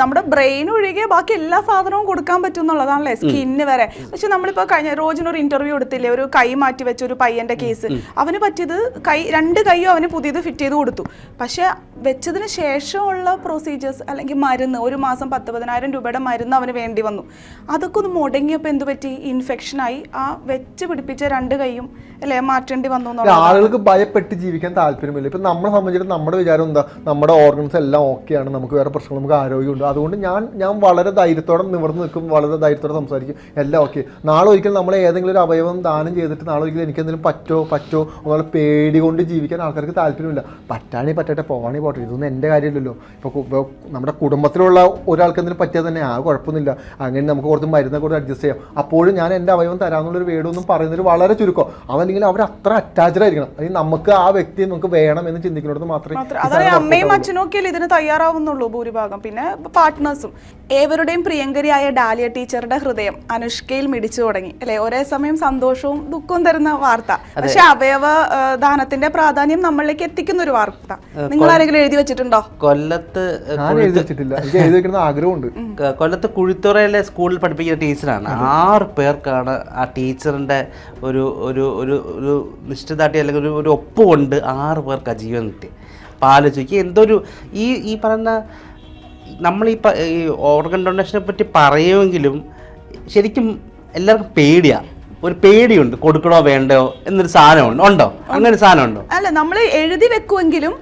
നമ്മുടെ ബ്രെയിൻ ഒഴികെ ബാക്കി എല്ലാ സാധനവും കൊടുക്കാൻ പറ്റും എന്നുള്ളതാണല്ലേ സ്കിന്ന് വരെ. പക്ഷെ നമ്മളിപ്പോ കഴിഞ്ഞ റോജിന് ഒരു ഇന്റർവ്യൂ എടുത്തില്ലേ? ഒരു കൈ മാറ്റി വെച്ച ഒരു പയ്യന്റെ കേസ്. അവന് പറ്റിയത് കൈ രണ്ട് കൈയും അവന് പുതിയത് ഫിറ്റ് ചെയ്ത് കൊടുത്തു. പക്ഷെ വെച്ചതിന് ശേഷമുള്ള പ്രൊസീജിയേഴ്സ് അല്ലെങ്കിൽ മരുന്ന് ഒരു മാസം പത്ത് പതിനായിരം രൂപയുടെ മരുന്ന് അവന് വേണ്ടി വന്നു. അതൊക്കെ ഒന്ന് മുടങ്ങിയപ്പോൾ എന്ത് പറ്റി? ഇൻഫെക്ഷനായി ആ വെച്ച് പിടിപ്പിച്ച രണ്ട് കൈയും അല്ലേ മാറ്റേണ്ടി വന്നു ആളുകൾക്ക് ഭയപ്പെട്ട് ജീവിക്കാൻ താല്പര്യമില്ല. ഇപ്പൊ നമ്മളെ സംബന്ധിച്ചിടത്തോളം നമ്മുടെ വിചാരം എന്താ? നമ്മുടെ ഓർഗൻസ് എല്ലാം ഓക്കെയാണ് നമുക്ക് വേറെ പ്രശ്നങ്ങൾ നമുക്ക് ആരോഗ്യമുണ്ട്. അതുകൊണ്ട് ഞാൻ ഞാൻ വളരെ ധൈര്യത്തോടെ നിവർന്ന് നിൽക്കും വളരെ ധൈര്യത്തോടെ സംസാരിക്കും. എല്ലാം ഓക്കെ. നാളെ ഒരിക്കൽ നമ്മൾ ഏതെങ്കിലും ഒരു അവയവം ദാനം ചെയ്തിട്ട് നാളെ ഒരിക്കലും എനിക്കെന്തെങ്കിലും പറ്റോ പറ്റോ എന്നുള്ള പേടി കൊണ്ട് ജീവിക്കാൻ ആൾക്കാർക്ക് താല്പര്യമില്ല. പറ്റാണി പറ്റട്ടെ പോവാണി പോട്ടെ. ഇതൊന്നും എന്റെ കാര്യമില്ലല്ലോ. ഇപ്പോൾ നമ്മുടെ കുടുംബത്തിലുള്ള ഒരാൾക്ക് എന്തെങ്കിലും പറ്റിയാൽ തന്നെ ആ കുഴപ്പമൊന്നുമില്ല. അങ്ങനെ നമുക്ക് കുറച്ച് മരുന്നൊക്കെ കൊടുത്ത് അഡ്ജസ്റ്റ് ചെയ്യാം. അപ്പോഴും ഞാൻ എന്റെ അവയവം തരാമെന്നുള്ളൊരു വേടൊന്നും പറയുന്നത് വളരെ ചുരുക്കം. അതല്ലെങ്കിൽ അവർ അത്ര അറ്റാച്ച്ഡ് ആയിരിക്കണം. അല്ലെങ്കിൽ നമുക്ക് ആ വ്യക്തിയെ നമുക്ക് വേണം എന്ന് ചിന്തിക്കുന്നിടത്ത് മാത്രമേ അമ്മയും അച്ഛനും ഒക്കെ ഇതിന് തയ്യാറാവുന്നുള്ളൂ ഭൂരിഭാഗം? പിന്നെ പാർട്ട്നേഴ്സും ഏവരുടെയും പ്രിയങ്കരിയായ ഡാലിയ ടീച്ചറുടെ ഹൃദയം അനുഷ്കയിൽ മിടിച്ചു തുടങ്ങി. അല്ലെ? ഒരേ സമയം സന്തോഷവും ദുഃഖവും തരുന്ന വാർത്ത. പക്ഷെ അവയവ ദാനത്തിന്റെ പ്രാധാന്യം നമ്മളിലേക്ക് എത്തിക്കുന്ന ഒരു വാർത്ത നിങ്ങൾ ആരെങ്കിലും എഴുതി വെച്ചിട്ടുണ്ടോ? കൊല്ലത്ത് ഞാൻ എഴുതി വെച്ചിട്ടില്ല. എനിക്ക് എഴുതി വെക്കുന്ന ആഗ്രഹമുണ്ട്. കൊല്ലത്ത് കുഴിത്തുറയിലെ സ്കൂളിൽ പഠിപ്പിക്കുന്ന ടീച്ചറാണ്. ആറ് പേർക്കാണ് ആ ടീച്ചറിന്റെ ഒരു ഒരു ഒരു ഒരു നിശ്ചിതാട്ടി അല്ലെങ്കിൽ ഒരു ഒരു ഒപ്പ് കൊണ്ട് ആറ് പേർക്ക് ആ ജീവൻ കിട്ടി അപ്പോൾ ആലോചിക്കുക എന്തൊരു ഈ ഈ പറയുന്ന നമ്മൾ ഈ ഓർഗൻ ഡൊണേഷനെ പറ്റി പറയുമെങ്കിലും ശരിക്കും എല്ലാവർക്കും പേടിയാണ് ഒരു പേടിയുണ്ട്. കൊടുക്കണോ വേണ്ടോ എന്നൊരു സാധനമുണ്ട്. ഉണ്ടോ? അങ്ങനെ സാധനം ഉണ്ടോ അല്ല നമ്മൾ എഴുതി വെക്കുമെങ്കിലും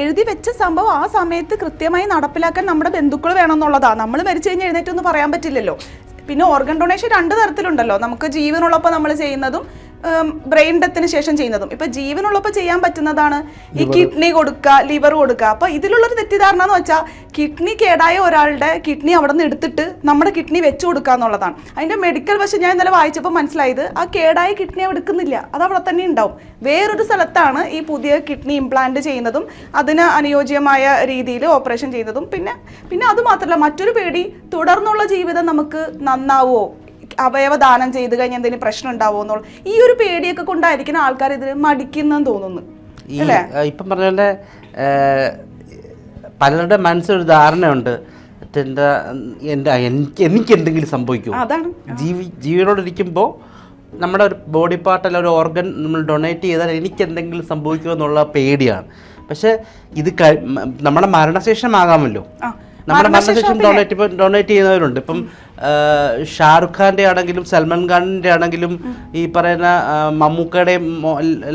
എഴുതി വെച്ച സംഭവം ആ സമയത്ത് കൃത്യമായി നടപ്പിലാക്കാൻ നമ്മുടെ ബന്ധുക്കൾ വേണമെന്നുള്ളതാണ് നമ്മൾ മരിച്ചു കഴിഞ്ഞ് എഴുന്നേറ്റൊന്നും പറയാൻ പറ്റില്ലല്ലോ. പിന്നെ ഓർഗൻ ഡൊണേഷൻ രണ്ട് തരത്തിലുണ്ടല്ലോ. നമുക്ക് ജീവനുള്ളപ്പോൾ നമ്മൾ ചെയ്യുന്നതും ബ്രെയിൻ ഡെത്തിന് ശേഷം ചെയ്യുന്നതും. ഇപ്പൊ ജീവനുള്ളപ്പോൾ ചെയ്യാൻ പറ്റുന്നതാണ് ഈ കിഡ്നി കൊടുക്കുക ലിവർ കൊടുക്കുക. അപ്പൊ ഇതിലുള്ളൊരു തെറ്റിദ്ധാരണ എന്ന് വെച്ചാൽ കിഡ്നി കേടായ ഒരാളുടെ കിഡ്നി അവിടെ നിന്ന് എടുത്തിട്ട് നമ്മുടെ കിഡ്നി വെച്ചു കൊടുക്കുക എന്നുള്ളതാണ്. അതിന്റെ മെഡിക്കൽ വശം ഞാൻ ഇന്നലെ വായിച്ചപ്പോൾ മനസ്സിലായത് ആ കേടായ കിഡ്നി എടുക്കുന്നില്ല. അത് അവിടെ തന്നെ ഉണ്ടാവും. വേറൊരു സ്ഥലത്താണ് ഈ പുതിയ കിഡ്നി ഇംപ്ലാന്റ് ചെയ്യുന്നതും അതിന് അനുയോജ്യമായ രീതിയിൽ ഓപ്പറേഷൻ ചെയ്യുന്നതും. പിന്നെ പിന്നെ അത് മാത്രമല്ല മറ്റൊരു പേടി തുടർന്നുള്ള ജീവിതം നമുക്ക് നന്നാവോ അവയവ ദാനം ചെയ്ത് കഴിഞ്ഞാൽ എന്തെങ്കിലും പ്രശ്നം ഉണ്ടാവുമോ എന്നുള്ള ഈ ഒരു പേടിയൊക്കെ കൊണ്ടായിരിക്കുന്ന ആൾക്കാർ ഇതിന് മടിക്കുന്നെന്ന് തോന്നുന്നു. ഈ ഇപ്പം പറഞ്ഞ പോലെ പലരുടെ മനസ്സിലൊരു ധാരണയുണ്ട്. എന്റെ എന്റെ എനിക്ക് എനിക്ക് എന്തെങ്കിലും സംഭവിക്കും അതാണ്. ജീവി ജീവനോടിരിക്കുമ്പോൾ നമ്മുടെ ഒരു ബോഡി പാർട്ട് അല്ല ഒരു ഓർഗൻ നമ്മൾ ഡൊണേറ്റ് ചെയ്താൽ എനിക്ക് എന്തെങ്കിലും സംഭവിക്കുമോ എന്നുള്ള പേടിയാണ്. പക്ഷേ ഇത് നമ്മുടെ മരണശേഷമാകാമല്ലോ. നമ്മുടെ മരണശേഷം ഡൊണേറ്റ് ഇപ്പം ഡൊണേറ്റ് ചെയ്യുന്നവരുണ്ട്. ഇപ്പം ഷാറുഖ് ഖാന്റെ ആണെങ്കിലും സൽമാൻ ഖാന്റെ ആണെങ്കിലും ഈ പറയുന്ന മമ്മൂക്കയുടെയും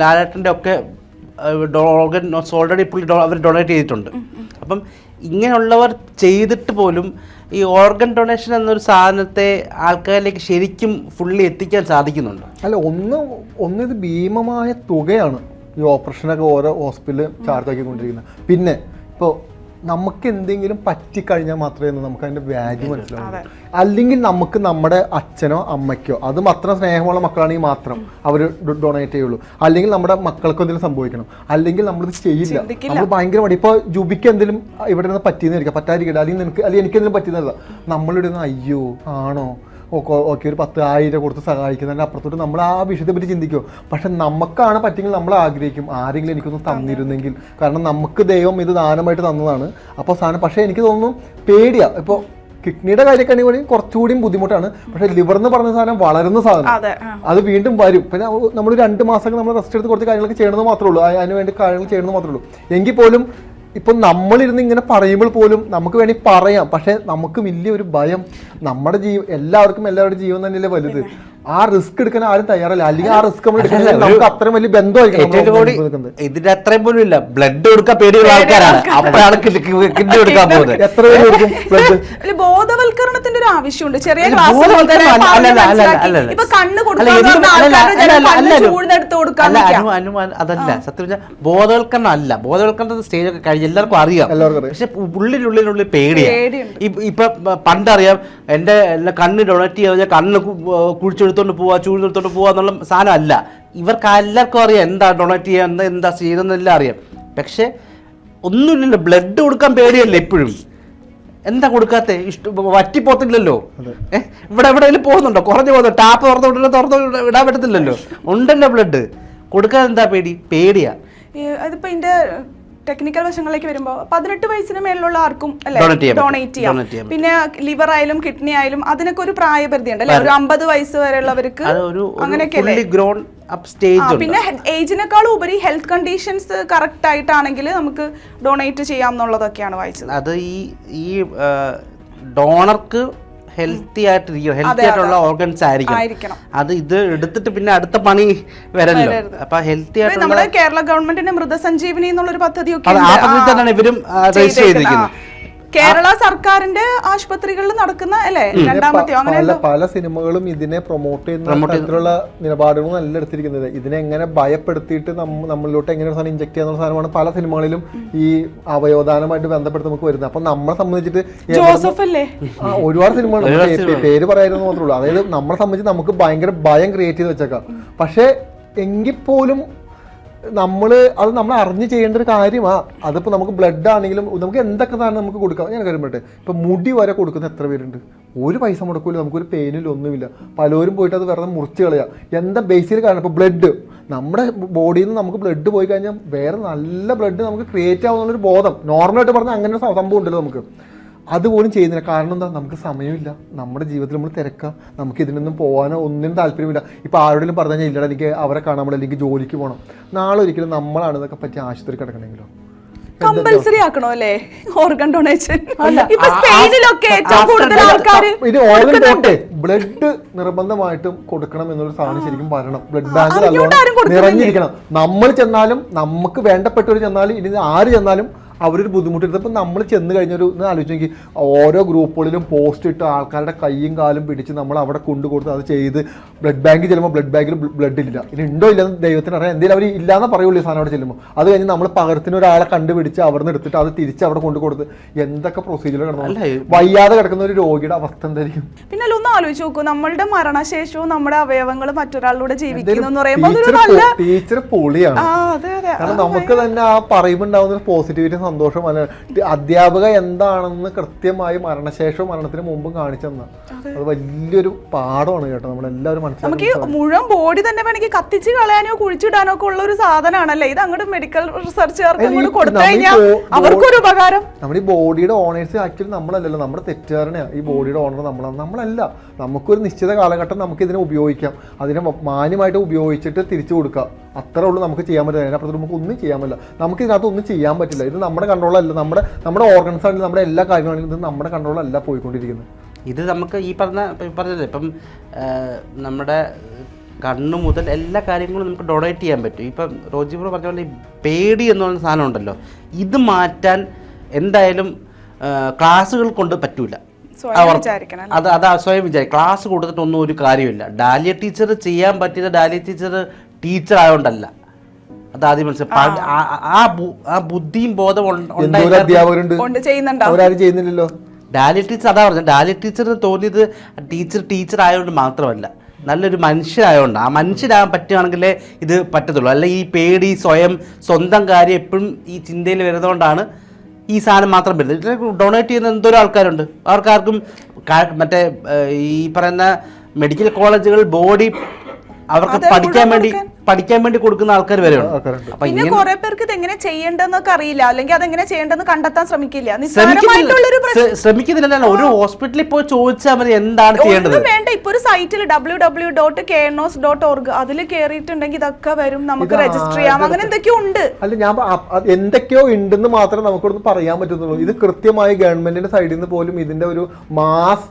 ലാലേട്ടന്റെ ഒക്കെ ഓർഗൻ ഓൾറെഡി പുള്ളി അവർ ഡൊണേറ്റ് ചെയ്തിട്ടുണ്ട്. അപ്പം ഇങ്ങനെയുള്ളവർ ചെയ്തിട്ട് പോലും ഈ ഓർഗൻ ഡൊണേഷൻ എന്നൊരു സാധനത്തെ ആൾക്കാരിലേക്ക് ശരിക്കും ഫുള്ളി എത്തിക്കാൻ സാധിക്കുന്നുണ്ട്. അല്ല ഒന്ന് ഒന്ന് ഇത് ഭീമമായ തുകയാണ് ഈ ഓപ്പറേഷനൊക്കെ ഓരോ ഹോസ്പിറ്റലിൽ ചാർജ് ആക്കിക്കൊണ്ടിരിക്കുന്നത്. പിന്നെ ഇപ്പോൾ നമുക്ക് എന്തെങ്കിലും പറ്റിക്കഴിഞ്ഞാൽ മാത്രമേ നമുക്ക് അതിന്റെ വാല്യൂ മനസ്സിലാവൂ അല്ലെങ്കിൽ നമുക്ക് നമ്മുടെ അച്ഛനോ അമ്മയ്ക്കോ അത് മാത്രം സ്നേഹമുള്ള മക്കളാണെങ്കിൽ മാത്രം അവർ ഡൊണേറ്റ് ചെയ്യുള്ളൂ. അല്ലെങ്കിൽ നമ്മുടെ മക്കൾക്ക് എന്തെങ്കിലും സംഭവിക്കണം. അല്ലെങ്കിൽ നമ്മളിത് ചെയ്യില്ല. നമ്മൾ ഭയങ്കര മടി. ഇപ്പോൾ ജുബിക്ക് എന്തെങ്കിലും ഇവിടെ നിന്ന് പറ്റിയെന്നിരിക്കാം പറ്റാതിരിക്കില്ല അല്ലെങ്കിൽ നിനക്ക് അല്ലെങ്കിൽ എനിക്ക് എന്തെങ്കിലും പറ്റിയെന്നല്ല നമ്മളിവിടെ നിന്ന് അയ്യോ ആണോ? ഓക്കെ ഓക്കെ ഒരു പത്ത് ആയിരം കൊടുത്ത് സഹായിക്കുന്നതിന് അപ്പുറത്തോട്ട് നമ്മൾ ആ വിഷയത്തെ പറ്റി ചിന്തിക്കും. പക്ഷെ നമുക്കാണ് പറ്റിയെങ്കിൽ നമ്മൾ ആഗ്രഹിക്കും. ആരെങ്കിലും എനിക്കൊന്ന് തന്നിരുന്നെങ്കിൽ. കാരണം നമുക്ക് ദൈവം ഇത് ദാനമായിട്ട് തന്നതാണ്. അപ്പോൾ സാധനം പക്ഷേ എനിക്ക് തോന്നുന്നു പേടിയാ. ഇപ്പോൾ കിഡ്നിയുടെ കാര്യമൊക്കെ ആണെങ്കിൽ കുറച്ചുകൂടിയും ബുദ്ധിമുട്ടാണ്. പക്ഷെ ലിവർ എന്ന് പറഞ്ഞ സാധനം വളരുന്ന സാധനം. അതെ വീണ്ടും വരും. പിന്നെ നമ്മൾ രണ്ട് മാസം നമ്മൾ റെസ്റ്റ് എടുത്ത് കുറച്ച് കാര്യങ്ങളൊക്കെ ചെയ്യണമെന്ന് മാത്രമേ ഉള്ളൂ. അതിനുവേണ്ടി അതിന് വേണ്ടി കാര്യങ്ങൾ ചെയ്യണമെന്ന് മാത്രമേ ഉള്ളൂ. എങ്കിൽ പോലും ഇപ്പം നമ്മളിരുന്ന് ഇങ്ങനെ പറയുമ്പോൾ പോലും നമുക്ക് വേണമെങ്കിൽ പറയാം. പക്ഷേ നമുക്ക് വലിയൊരു ഭയം. നമ്മുടെ ജീവ എല്ലാവർക്കും എല്ലാവരുടെ ജീവൻ തന്നെയല്ലേ വലുത്. ആ റിസ്ക് എടുക്കാൻ ആരും തയ്യാറല്ല. അല്ലെങ്കിൽ ആ റിസ്ക് നമ്മൾ എടുക്കാൻ നമുക്ക് അത്രയും വലിയ ബന്ധമായിരിക്കും ഇതിന്റെ അത്രയും പോലും ഇല്ല. ബ്ലഡ് കൊടുക്കാൻ പേടിയുള്ള ആൾക്കാരാണ്. അപ്പോഴാണ് കിഡ്നി എടുക്കാൻ പോകുന്നത്. എത്ര പേര് കൊടുക്കും ബ്ലഡ് ബോധവൽക്കരണത്തിന്റെ ഒരു ആവശ്യമുണ്ട്. ചെറിയ അതല്ല. സത്യം പറഞ്ഞാൽ ബോധവൽക്കരണം അല്ല. ബോധവൽക്കരണത്തിന്റെ സ്റ്റേജ് ഒക്കെ കഴിഞ്ഞ് എല്ലാവർക്കും അറിയാം. പക്ഷെ ഉള്ളിനുള്ളിനുള്ളിൽ പേടിയാണ് ഇപ്പൊ പണ്ടറിയാം എന്റെ കണ്ണ് ഡൊണേറ്റ് ചെയ്ത് കണ്ണ് കു- ഏർ പോവാ ചൂട് ചൂടെടുത്തോണ്ട് പോവാ എന്നുള്ള സാധനം അല്ല ഇവർക്ക് എല്ലാവർക്കും അറിയാം എന്താ ഡൊണേറ്റ് ചെയ്യാം എന്താ എന്താ ചെയ്യുന്നതെന്നെല്ലാം അറിയാം. പക്ഷേ ഒന്നുമില്ലല്ലോ ബ്ലഡ് കൊടുക്കാൻ പേടിയല്ലേ എപ്പോഴും എന്താ കൊടുക്കാത്തെ? ഇഷ്ട വറ്റിപ്പോത്തില്ലല്ലോ? ഏഹ് ഇവിടെ എവിടെയെങ്കിലും പോകുന്നുണ്ടോ? കുറഞ്ഞു പോകുന്നു ടാപ്പ് തുറന്നു വിട്ടിട്ട് തുറന്നു ഇടാൻ പറ്റത്തില്ലല്ലോ? ഉണ്ടല്ലോ ബ്ലഡ് കൊടുക്കാൻ എന്താ പേടി? പേടിയാ. അതിപ്പോ ഇതിന്റെ ടെക്നിക്കൽ വശങ്ങളിലേക്ക് വരുമ്പോൾ പതിനെട്ട് വയസ്സിന് മേലുള്ള ആർക്കും അല്ലെ ഡൊണേറ്റ് ചെയ്യാം. പിന്നെ ലിവർ ആയാലും കിഡ്നി ആയാലും അതിനൊക്കെ ഒരു പ്രായപരിധി ഉണ്ട് അല്ലെ ഒരു അമ്പത് വയസ്സ് വരെയുള്ളവർക്ക് അങ്ങനെയൊക്കെ ഗ്രോൺ അപ്പ് സ്റ്റേജ് പിന്നെ ഏജിനേക്കാളും ഉപരി ഹെൽത്ത് കണ്ടീഷൻസ് കറക്റ്റ് ആയിട്ടാണെങ്കിൽ നമുക്ക് ഡൊണേറ്റ് ചെയ്യാം എന്നുള്ളതൊക്കെയാണ് വായിച്ചത്. അത് ഈ ഈ ഡോണർക്ക് ഹെൽത്തി ആയിട്ടിരിക്കണം ഹെൽത്തി ആയിട്ടുള്ള ഓർഗൻസ് ആയിരിക്കണം. ആയിരിക്കണം. അത് ഇത് എടുത്തിട്ട് പിന്നെ അടുത്ത പണി വരല്ലോ അപ്പൊ ഹെൽത്തി ആയിട്ട് നമ്മുടെ കേരള ഗവൺമെന്റിന്റെ മൃതസഞ്ജീവനി എന്നുള്ളൊരു പദ്ധതിയൊക്കെ അത് ആ. പദ്ധതി തന്നെയാണ് ഇവരും ചെയ്തിരിക്കുന്നത്. കേരള സർക്കാരിന്റെ ആശുപത്രികളിൽ നടക്കുന്ന അല്ലേ? രണ്ടാമത്തെയോ അങ്ങനെ പല സിനിമകളും ഇതിനെ പ്രൊമോട്ട് ചെയ്യുന്ന തരത്തിലുള്ള നിലപാടുകളും നല്ല എടുത്തിരിക്കുന്നത്. ഇതിനെ എങ്ങനെ ഭയപ്പെടുത്തിയിട്ട് നമ്മ- നമ്മളിലോട്ട് എങ്ങനെ സാധനം ഇഞ്ചക്ട് ചെയ്യാന്നുള്ള സാധനമാണ് പല സിനിമകളിലും ഈ അവയോധാനമായിട്ട് ബന്ധപ്പെട്ട് നമുക്ക് വരുന്നത്. അപ്പൊ നമ്മളെ സംബന്ധിച്ചിട്ട് ജോസഫ് അല്ലേ? ഒരുപാട് സിനിമകൾ പേര് പറയായിരുന്നു മാത്രമേ ഉള്ളൂ. അതായത് നമ്മളെ സംബന്ധിച്ച് നമുക്ക് ഭയങ്കര ഭയം ക്രിയേറ്റ് ചെയ്ത് വെച്ചേക്കാം. പക്ഷേ എങ്കിൽ പോലും നമ്മൾ അത് നമ്മൾ അറിഞ്ഞ് ചെയ്യേണ്ട ഒരു കാര്യമാണ് അതിപ്പോൾ നമുക്ക് ബ്ലഡ് ആണെങ്കിലും നമുക്ക് എന്തൊക്കെ സാധനം നമുക്ക് കൊടുക്കാം. ഞാൻ കാര്യം പറയട്ടെ. ഇപ്പം മുടി വരെ കൊടുക്കുന്ന എത്ര പേരുണ്ട്? ഒരു പൈസ മുടക്കില്ല നമുക്കൊരു പെയിനില്ല ഒന്നുമില്ല. പലരും പോയിട്ട് അത് വെറുതെ മുറിച്ച് കളയാം. എന്താ ബേസിൽ കാരണം ഇപ്പോൾ ബ്ലഡ് നമ്മുടെ ബോഡിയിൽ നിന്ന് നമുക്ക് ബ്ലഡ് പോയി കഴിഞ്ഞാൽ വേറെ നല്ല ബ്ലഡ് നമുക്ക് ക്രിയേറ്റ് ആവുന്നുള്ളൊരു ബോധം. നോർമലായിട്ട് പറഞ്ഞാൽ അങ്ങനെ സംഭവം ഉണ്ടല്ലോ നമുക്ക്. അതുപോലും ചെയ്യുന്നില്ല. കാരണം എന്താ? നമുക്ക് സമയമില്ല. നമ്മുടെ ജീവിതത്തിൽ നമ്മൾ തിരക്കാം. നമുക്ക് ഇതിനൊന്നും പോകാനോ ഒന്നിനും താല്പര്യമില്ല. ഇപ്പോൾ ആരോടെങ്കിലും പറഞ്ഞു കഴിഞ്ഞാൽ ഇല്ലടാ എനിക്ക് അവരെ കാണാൻ പറ്റില്ല എനിക്ക് ജോലിക്ക് പോകണം നാളെ ഒരിക്കലും നമ്മളാണ് ഇതൊക്കെ പറ്റി ആശുപത്രി കിടക്കണമെങ്കിലോ കമ്പൽസറി ആക്കണോ അല്ലേ? ഓർഗൻ ഡൊണേഷൻ ഇപ്പൊ സ്പെയിനിലൊക്കെ ഏറ്റവും കൂടുതൽ ഇത് ഓർഗൻ പോട്ടെ. ബ്ലഡ് നിർബന്ധമായിട്ടും കൊടുക്കണം എന്നൊരു സാധനം ശരിക്കും പറയണം ബ്ലഡ് കൊടുക്കുന്നില്ലേ? നിറഞ്ഞിരിക്കണം. നമ്മൾ ചെന്നാലും നമുക്ക് വേണ്ടപ്പെട്ടവർ ചെന്നാലും ഇനി ആര് ചെന്നാലും അവരൊരു ബുദ്ധിമുട്ട് ഇപ്പം നമ്മൾ ചെന്ന് കഴിഞ്ഞൊരു ഒന്ന് ആലോചിച്ച് നോക്കി. ഓരോ ഗ്രൂപ്പുകളിലും പോസ്റ്റ് ഇട്ട് ആൾക്കാരുടെ കൈയും കാലും പിടിച്ച് നമ്മൾ അവിടെ കൊണ്ടു കൊടുത്ത് അത് ചെയ്ത് ബ്ലഡ് ബാങ്കിൽ ചെല്ലുമ്പോൾ ബ്ലഡ് ബാങ്കിൽ ബ്ലഡ് ഇല്ല. ഇനി ഉണ്ടോ ഇല്ലെന്ന് ദൈവത്തിന് അറിയാം. എന്തെങ്കിലും അവർ ഇല്ലാന്ന് പറയുള്ളൂ ഈ സാധനം അവിടെ ചെല്ലുമ്പോൾ അത് കഴിഞ്ഞ് നമ്മൾ പകരത്തിന് ഒരാളെ കണ്ടുപിടിച്ച് അവിടെ നിന്ന് എടുത്തിട്ട് അത് തിരിച്ച് അവിടെ കൊണ്ടു കൊടുത്ത് എന്തൊക്കെ പ്രൊസീജിയർ കിടന്നു വയ്യാതെ കിടക്കുന്ന ഒരു രോഗിയുടെ അവസ്ഥ എന്തായിരിക്കും? പിന്നെ ഒന്ന് ആലോചിച്ച് നോക്കൂ. നമ്മളുടെ മരണശേഷവും നമ്മുടെ അവയവങ്ങൾ മറ്റൊരാളിലൂടെ ജീവിക്കുന്നു എന്ന് പറയുമ്പോൾ ടീച്ചർ പൊളിയാണ്. ആ അതെ അതെ. കാരണം നമുക്ക് തന്നെ ആ പറയുമ്പോൾ ഉണ്ടാവുന്ന പോസിറ്റിവിറ്റി സന്തോഷം അല്ല. അധ്യാപക എന്താണെന്ന് കൃത്യമായി മരണശേഷം മരണത്തിന് മുമ്പും കാണിച്ചു തന്ന അത് വലിയൊരു പാഠമാണ് കേട്ടോ. നമ്മളെല്ലാവരും മനസ്സിലാക്കി നമുക്ക് മുഴുവൻ ബോഡി തന്നെ വേണമെങ്കിൽ കത്തിച്ച് കളയാനോ കുഴിച്ചിടാനോ ഒക്കെ ഉള്ള ഒരു സാധനമാണല്ലേ? ഇത് അങ്ങോട്ട് മെഡിക്കൽ റിസർച്ചുകാർക്ക് കൊടുത്തു കഴിഞ്ഞാൽ അവർക്കൊരു ഉപകാരം. നമ്മുടെ ഈ ബോഡിയുടെ ഓണേഴ്സ് ആക്ച്വലി നമ്മളല്ലല്ലോ. നമ്മുടെ തെറ്റുകാരനെയാണ് ഈ ബോഡിയുടെ ഓണർ നമ്മളാണ് നമ്മളല്ല. നമുക്കൊരു നിശ്ചിത കാലഘട്ടം നമുക്ക് ഇതിനെ ഉപയോഗിക്കാം. അതിനെ മാന്യമായിട്ട് ഉപയോഗിച്ചിട്ട് തിരിച്ചു കൊടുക്കാം. അത്രേ ഉള്ളൂ നമുക്ക് ചെയ്യാൻ പറ്റില്ല. അതിനപ്പുറത്ത് നമുക്ക് ഒന്നും ചെയ്യാൻ പറ്റില്ല. നമുക്ക് ഇതിനകത്ത് ഒന്നും ചെയ്യാൻ പറ്റില്ല. ഇത് നമ്മുടെ കൺട്രോളല്ല നമ്മുടെ നമ്മുടെ ഓർഗൻസ് ആണെങ്കിലും നമ്മുടെ എല്ലാ കാര്യങ്ങളാണെങ്കിലും ഇത് നമ്മുടെ കൺട്രോളല്ല പോയിക്കൊണ്ടിരിക്കുന്നത്. ഇത് നമുക്ക് ഈ പറഞ്ഞ ഇപ്പം പറഞ്ഞത് ഇപ്പം നമ്മുടെ കണ്ണു മുതൽ എല്ലാ കാര്യങ്ങളും നമുക്ക് ഡൊണേറ്റ് ചെയ്യാൻ പറ്റും. ഇപ്പം റോജി ബ്രോ പറഞ്ഞ പോലെ ഈ പേടി എന്ന് പറയുന്ന സാധനം ഉണ്ടല്ലോ. ഇത് മാറ്റാൻ എന്തായാലും ക്ലാസ്സുകൾ കൊണ്ട് പറ്റൂല. അത് അത് സ്വയം വിചാരിക്കും ക്ലാസ് കൊടുത്തിട്ടൊന്നും ഒരു കാര്യമില്ല. ഡാലിയ ടീച്ചർ ചെയ്യാൻ പറ്റിയത് ഡാലിയ ടീച്ചർ ടീച്ചർ ആയതുകൊണ്ടല്ല അത് ആദ്യം മനസ്സിലായി. ആ- ബുദ്ധിയും ബോധം ഉണ്ട- എന്തോരം ഉണ്ടായിരുന്ന- അധ്യാപകരുണ്ട്. അവരാരും ചെയ്യുന്നില്ലല്ലോ. ഡാലി ടീച്ചർ അതാ പറഞ്ഞത്. ഡാലി ടീച്ചറിന് തോന്നിയത് ടീച്ചർ ടീച്ചർ ആയതുകൊണ്ട് മാത്രമല്ല. നല്ലൊരു മനുഷ്യരായതുകൊണ്ട് ആ മനുഷ്യരാകാൻ പറ്റുകയാണെങ്കിലേ ഇത് പറ്റത്തുള്ളൂ. അല്ല ഈ പേടി സ്വയം സ്വന്തം കാര്യം എപ്പോഴും ഈ ചിന്തയിൽ വരുന്നതുകൊണ്ടാണ് ഈ സാധനം മാത്രം വരുന്നത്. ഇതിനെ ഡൊണേറ്റ് ചെയ്യുന്ന എന്തോരം ആൾക്കാരുണ്ട്. അവർക്കാർക്കും മറ്റേ ഈ പറയുന്ന മെഡിക്കൽ കോളേജുകൾ ബോഡി അവർക്ക് പഠിക്കാൻ വേണ്ടി. പഠിക്കാൻ വേണ്ടി കൊടുക്കുന്ന ആൾക്കാർ വരെ പിന്നെ കുറെ പേർക്ക് ഇത് എങ്ങനെ ചെയ്യേണ്ടെന്നൊക്കെ അറിയില്ല. അല്ലെങ്കിൽ അതെങ്ങനെ ചെയ്യേണ്ടെന്ന് കണ്ടെത്താൻ ശ്രമിക്കില്ല. ശ്രമിക്കുന്നില്ല. ഒരു ഹോസ്പിറ്റലിൽ പോയി ചോദിച്ചാൽ മതി എന്താണ് ചെയ്യേണ്ടത്. വേണ്ട. ഇപ്പൊ ഒരു സൈറ്റിൽ ഡബ്ല്യൂ ഡബ്ല്യൂ ഡോട്ട് കേണോസ് ഡോട്ട് ഓർഗ് അതിൽ കയറിയിട്ടുണ്ടെങ്കിൽ ഇതൊക്കെ വരും നമുക്ക് രജിസ്റ്റർ ചെയ്യാം അങ്ങനെ എന്തൊക്കെയോ ഉണ്ട്. അല്ല ഞാൻ എന്തൊക്കെയോ ഉണ്ടെന്ന് മാത്രമേ നമുക്കിവിടുന്ന് പറയാൻ പറ്റുന്നുള്ളൂ ഇത് കൃത്യമായി ഗവൺമെന്റിന്റെ സൈഡിൽ നിന്ന് പോലും ഇതിന്റെ ഒരു മാസ്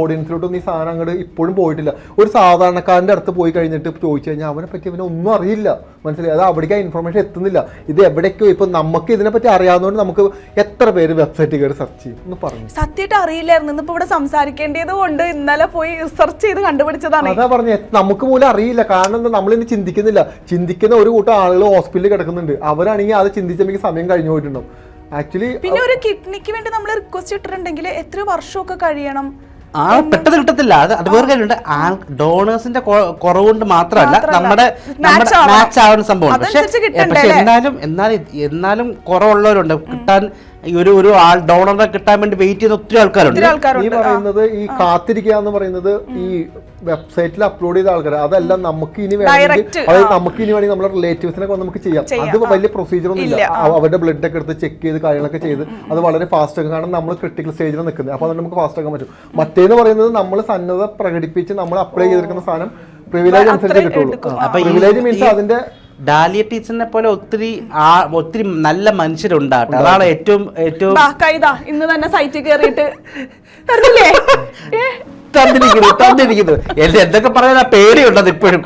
ഓഡിയൻസിലോട്ടൊന്നും ഈ സാധനം അങ്ങോട്ട് ഇപ്പോഴും പോയിട്ടില്ല. ഒരു സാധാരണക്കാരന്റെ അടുത്ത് പോയി കഴിഞ്ഞിട്ട് ചോദിച്ചു കഴിഞ്ഞാൽ അവനെ പറ്റി അവനെ ഒന്നും അറിയില്ല. മനസ്സിലായി? അത് അവിടേക്ക് ആ ഇൻഫർമേഷൻ എത്തുന്നില്ല. ഇത് എവിടേക്കോ ഇപ്പൊ നമുക്ക് ഇതിനെപ്പറ്റി അറിയാവുന്നതുകൊണ്ട് നമുക്ക് എത്ര പേര് വെബ്സൈറ്റ് കയറി സെർച്ച് ചെയ്യും എന്ന് പറഞ്ഞു. സത്യമായിട്ട് അറിയില്ലായിരുന്നു. ഇന്നിപ്പോ ഇവിടെ സംസാരിക്കേണ്ടത് കൊണ്ട് ഇന്നലെ പോയി റിസർച്ച് ചെയ്ത് കണ്ടുപിടിച്ചതാണ്. അതാ പറഞ്ഞു നമുക്ക് പോലും അറിയില്ല. കാരണം എന്താ നമ്മളിന്ന് ചിന്തിക്കുന്നില്ല. ചിന്തിക്കുന്ന ഒരു കൂട്ടം ആളുകൾ ഹോസ്പിറ്റലിൽ കിടക്കുന്നുണ്ട്. അവരാണെങ്കിൽ അത് ചിന്തിച്ചെങ്കിൽ സമയം കഴിഞ്ഞു പോയിട്ടുണ്ടാവും. ആക്ച്വലി പിന്നെ ഒരു കിഡ്നിക്ക് വേണ്ടി നമ്മൾ റിക്വസ്റ്റ് ഇട്ടിട്ടുണ്ടെങ്കിൽ എത്ര വർഷമൊക്കെ കഴിയണം? ആ പെട്ടെന്ന് കിട്ടത്തില്ല. അത് അത് വേറെ കാര്യമുണ്ട്. ആൾ ഡോണേഴ്സിന്റെ കുറവുകൊണ്ട് മാത്രമല്ല മാത്രമല്ല. നമ്മുടെ നമ്മുടെ മാച്ച് ആവുന്ന സംഭവം പക്ഷെ എന്നാലും എന്നാലും എന്നാലും കുറവുള്ളവരുണ്ട്. കിട്ടാൻ ഈ ഒരു ഒരു ആൾ ഡോണറെ കിട്ടാൻ വേണ്ടി വെയിറ്റ് ചെയ്യുന്ന ഒത്തിരി ആൾക്കാരുണ്ട്. ഈ പറയുന്നത് ഈ കാത്തിരിക്കുക എന്ന് പറയുന്നത് ഈ വെബ്സൈറ്റിൽ അപ്ലോഡ് ചെയ്ത ആൾക്കാർ അതല്ല നമുക്ക് ഇനി വേണമെങ്കിൽ അതായത് നമുക്ക് ഇനി വേണമെങ്കിൽ നമ്മുടെ റിലേറ്റീവ്സിനെ നമുക്ക് ചെയ്യാം. അത് വലിയ പ്രൊസീജിയർ ഒന്നും ഇല്ല. അവരുടെ ബ്ലഡ് ഒക്കെ എടുത്ത് ചെക്ക് ചെയ്ത് കാര്യങ്ങളൊക്കെ ചെയ്ത് അത് വളരെ ഫാസ്റ്റ് ആക്കും കാരണം നമ്മൾ ക്രിട്ടിക്കൽ സ്റ്റേജിൽ നിൽക്കുന്നത്. അപ്പോൾ അതുകൊണ്ട് നമുക്ക് ഫാസ്റ്റ് ആക്കാൻ പറ്റും. മറ്റേന്ന് പറയുന്നത് നമ്മൾ സന്നദ്ധ പ്രകടിപ്പിച്ച് നമ്മൾ അപ്ലൈ ചെയ്തിരിക്കുന്ന സാധനം പ്രിവിലേജ് അനുസരിച്ച് കിട്ടുള്ളൂ. അപ്പൊ പ്രിവിലേജ് മീൻസ് അതിന്റെ ഡാലിയ ടീച്ചറിനെ പോലെ ഒത്തിരി ആ ഒത്തിരി നല്ല മനുഷ്യരുണ്ടാട്ടെ അതാണ് ഏറ്റവും ഏറ്റവും ഇന്ന് തന്നെ സൈറ്റിൽ കയറിയിട്ട് തന്നിരിക്കുന്നു തന്നിരിക്കുന്നു. എന്റെ എന്തൊക്കെ പറയാൻ പേടിയുണ്ടത് ഇപ്പോഴും